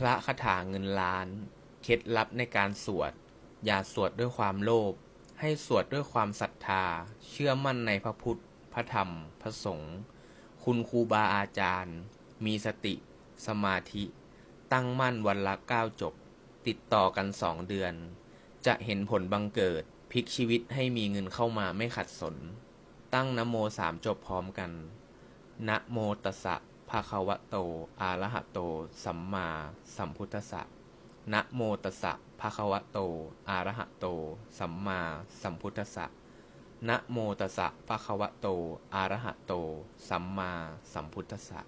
พระคาถาเงินล้าน เคล็ดลับในการสวด อย่าสวดด้วยความโลภ ให้สวดด้วยความศรัทธา เชื่อมั่นในพระพุทธ พระธรรม พระสงฆ์ คุณครูบาอาจารย์ มีสติ สมาธิ ตั้งมั่นวันละเก้าจบ ติดต่อกันสองเดือน จะเห็นผลบังเกิด พลิกชีวิตให้มีเงินเข้ามาไม่ขัดสน ตั้งนะโมสามจบพร้อมกัน นะโมตัสสะ ภะคะวะโตอะระหะโต สัมมาสัมพุทธัสสะ นะโมตัสสะภะคะวะโตอะระหะโต สัมมาสัมพุทธัสสะ นะโมตัสสะภะคะวะโตอะระหะโต สัมมาสัมพุทธัสสะ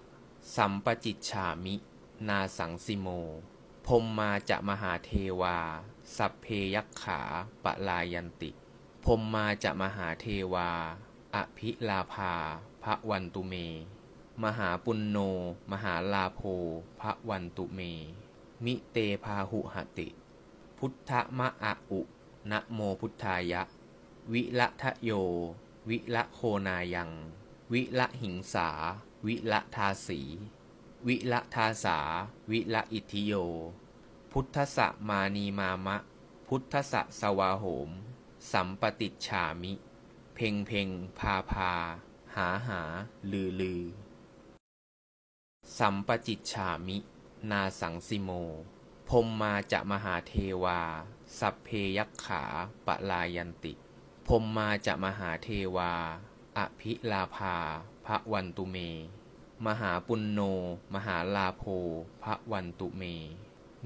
สัมปจิจฉามิ นาสังสิโมพมมาจะมหาเทวา สัพเพยักขาปะลายันติพมมาจะมหาเทวา อภิลาภาพระวันตุเม มหาปุณโน มหาลาโภพระวันตุเม มิเตพาหุหติ พุทธมะอะอุ นะโมพุทธายะ วิละทะโย วิละโคนายัง วิละหิงสา วิละทาสี วิละทาสา วิละอิทิโย พุทธสะมานีมามะ พุทธสะสวาโหม สัมปติฉามิ เพ่งเพ่งพาพา หาหา ลือลือ สัมปจิจฉามิ นาสังสิโมพรมมาจะมหาเทวา สัพเพยักขาปะลายันติพรมมาจะมหาเทวา อภิลาภาพระวันตุเม มหาปุณโน มหาลาโภพระวันตุเม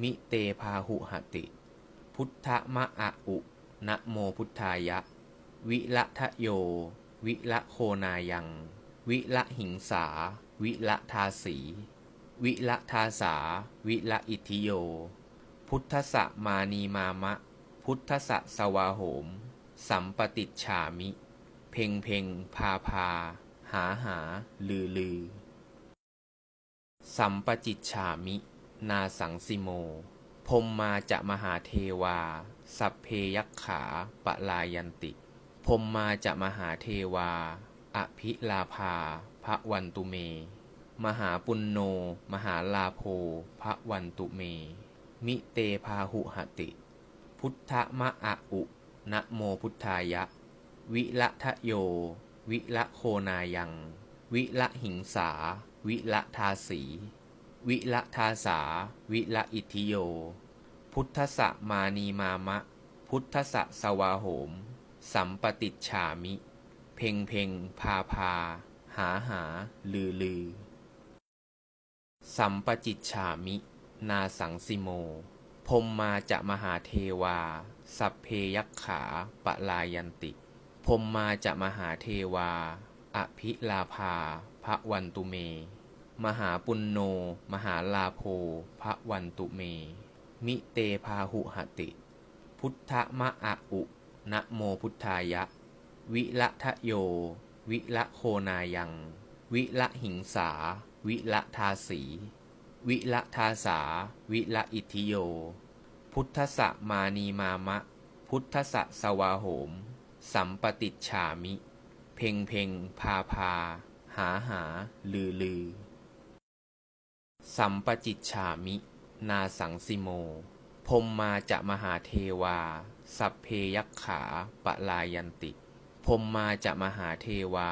มิเตพาหุหติ พุทธมะอะอุ นะโมพุทธายะ วิละทะโย วิละโคนายัง วิละหิงสา วิละทาสี วิละทาสา วิละอิทธิโย พุทธสะมานีมามะ พุทธสะสวาโหม สัมปติจฉามิ เพ่งเพ่งพาพา หาหา ลือลือ สัมปจิจฉามิ นาสังสิโม พมมาจะมหาเทวา สัพเพยักขาปะลายันติพมมาจะมหาเทวา อภิลาภา พระวันตุเม มหาปุณโน มหาลาโภพระวันตุเม มิเตพาหุหติ พุทธมะอะอุนะโมพุทธายะ วิละทะโย วิละโคนายัง วิละหิงสา วิละทาสี วิละทาสา วิละอิทิโย พุทธะมานีมามะ พุทธะสวาโหม สัมปติฉามิ เพ่งเพ่งพาพา หาหา ลือลือ สัมปจิจฉามิ นาสังสิโม พมมาจะมหาเทวา สัพเพยักขาปะลายันติ พมมาจะมหาเทวา อภิลาภาพระวันตุเม มหาปุณโน มหาลาโภพระวันตุเม มิเตพาหุหติ พุทธมะอะอุนะโมพุทธายะ วิละทะโย วิละโคนายัง วิละหิงสา วิละทาสี วิละทาสา วิละอิทิโย พุทธะมานีมามะ พุทธะสวาโหม สัมปติฉามิ เพ่งเพ่งพาพา หาหา ลือลือ สัมปจิจฉามิ นาสังสิโม พมมาจะมหาเทวา สัพเพยักขาปะลายันติ พมมาจะมหาเทวา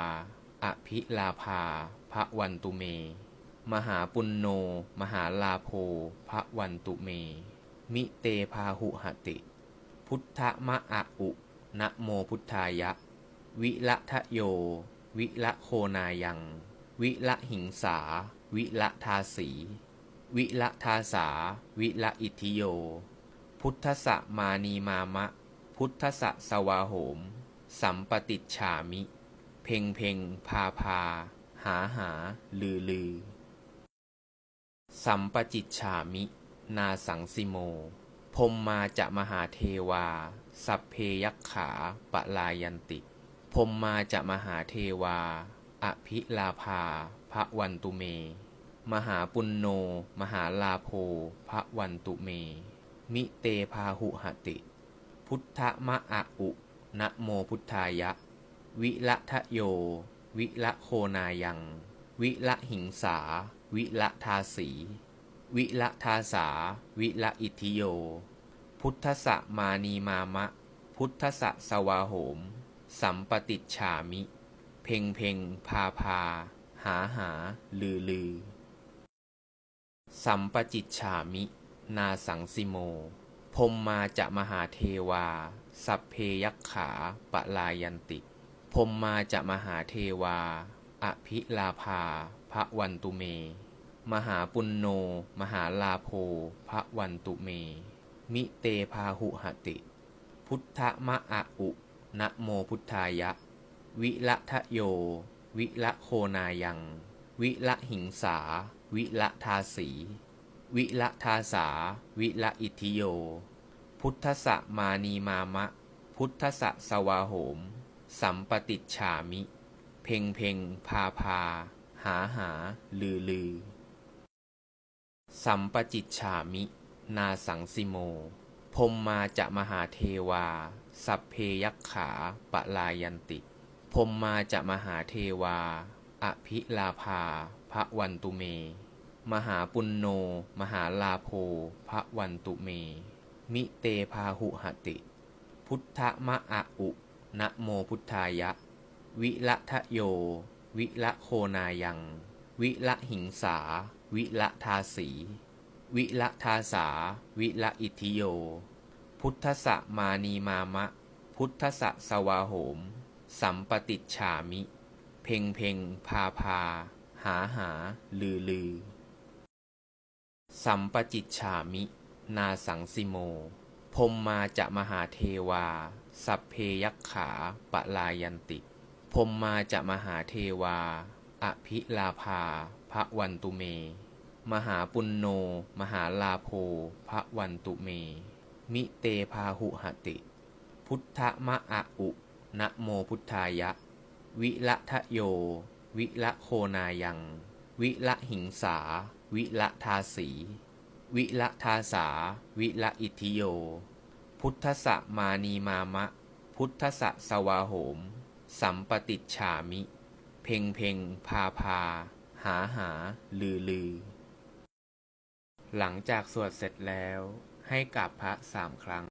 อภิลาภา พระวันตุเม มหาปุณโน มหาลาโภ พระวันตุเม มิเตพาหุหติ พุทธมะอะอุนะโมพุทธายะ วิละทะโย วิละโคนายัง วิละหิงสา วิละทาสี วิละทาสา วิละอิทิโย พุทธสะมานีมามะ พุทธสะสวาโหม สัมปติฉามิ เพ่งเพ่งพาพา หาหา ลือลือ สัมปจิจฉามิ นาสังสิโม พมมาจะมหาเทวา สัพเพยักขาปะลายันติ พมมาจะมหาเทวา อภิลาภาพระวันตุเม มหาปุณโน มหาลาโภพระวันตุเม มิเตพาหุหติ พุทธมะอะอุ นะโมพุทธายะ วิละทะโย วิละโคนายัง วิละหิงสา วิละทาสี วิละทาสา วิละอิทิโย พุทธะมานีมามะ พุทธะสวาโหม สัมปติฉามิ เพ่งเพ่งพาพา หาหา ลือลือ สัมปจิตฉามิ นาสังสิโม พมมาจะมหาเทวา สัพเพยักขาปะลายันติ พมมาจะมหาเทวา อภิลาภาพระวันตุเม มหาปุณโน มหาลาโภพระวันตุเม มิเตพาหุหติ พุทธมะอะอุ นะโมพุทธายะ วิละทะโย วิละโคนายัง วิละหิงสา วิละทาสี วิละทาสา วิละอิทธิโย พุทธะมานีมามะ พุทธะสวาโหม สัมปติฉามิ เพ่งเพ่งพาพา หาหา ลือลือ สัมปจิตฉามิ นาสังสิโม พมมาจะมหาเทวา สัพเพยักขาปะลายันติ พมมาจะมหาเทวา อภิลาภาพระวันตุเม มหาปุณโนมหาลาโภพระวันตุเม มิเตพาหุหติ พุทธมะอะอุ นะโมพุทธายะ วิละทะโย วิละโคนายัง วิละหิงสา วิละทาสี วิละทาสา วิละอิทิโย พุทธะมานีมามะ พุทธะสวาโหม สัมปติฉามิ เพ่งเพ่งพาพา หาหา ลือลือ สัมปจิตฉามิ นาสังสิโมพรมมาจะมหาเทวา สัพเพยักขาปะลายันติพรมมาจะมหาเทวา อภิลาภาพระวันตุเม มหาปุณโน มหาลาโภพระวันตุเม มิเตพาหุหติ พุทธมะอะอุ นะโมพุทธายะ วิละทะโย วิละโคนายัง วิละหิงสา วิละทาสี วิละทาสา วิละอิทธิโย พุทธะมานีมามะ พุทธะสวาโหม สัมปติฉามิ เพ่งเพ่งพาพา หาหา ลือลือ หลังจากสวดเสร็จแล้ว ให้กราบพระสามครั้ง